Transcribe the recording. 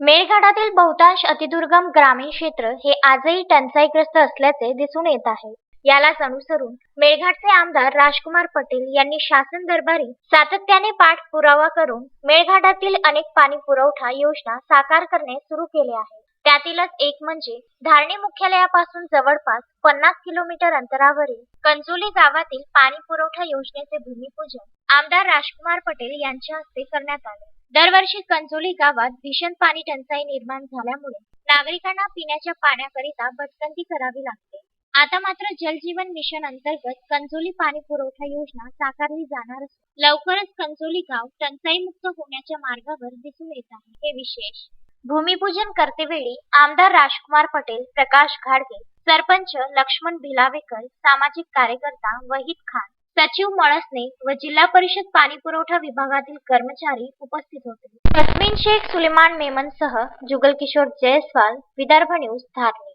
मेळघाटातील बहुतांश अतिदुर्गम ग्रामीण क्षेत्र हे आजही टंचाईग्रस्त असल्याचे दिसून येत आहे. यालाच अनुसरून मेळघाटचे आमदार राजकुमार पटेल यांनी शासन दरबारी सातत्याने पाठपुरावा करून मेळघाटातील अनेक पाणी पुरवठा योजना साकार करणे सुरू केले आहे. त्यातीलच एक म्हणजे धारणी मुख्यालयापासून जवळपास पन्नास किलोमीटर अंतरावरील कंजोली गावातील पाणी पुरवठा योजनेचे भूमिपूजन आमदार राजकुमार पटेल यांच्या हस्ते करण्यात आले. दरवर्षी कंजोली गावात भीषण पाणी टंचाई निर्माण झाल्यामुळे नागरिकांना पिण्याच्या पाण्याकरिता भटकंती करावी लागते. आता मात्र जल जीवन मिशन अंतर्गत कंजोली पाणी पुरवठा योजना साकारली जाणार असून लवकरच कंजोली गाव टंचाईमुक्त होण्याच्या मार्गावर दिसून येत आहे. हे विशेष भूमिपूजन करतेवेळी आमदार राजकुमार पटेल प्रकाश घाडगे सरपंच लक्ष्मण भिलावेकर सामाजिक कार्यकर्ता वहीद खान सचिव मळसने व जिल्हा परिषद पाणी पुरवठा विभागातील कर्मचारी उपस्थित होते. तस्मिन शेख सुलेमान मेमनसह जुगल किशोर जयस्वाल विदर्भ न्यूज धारणी.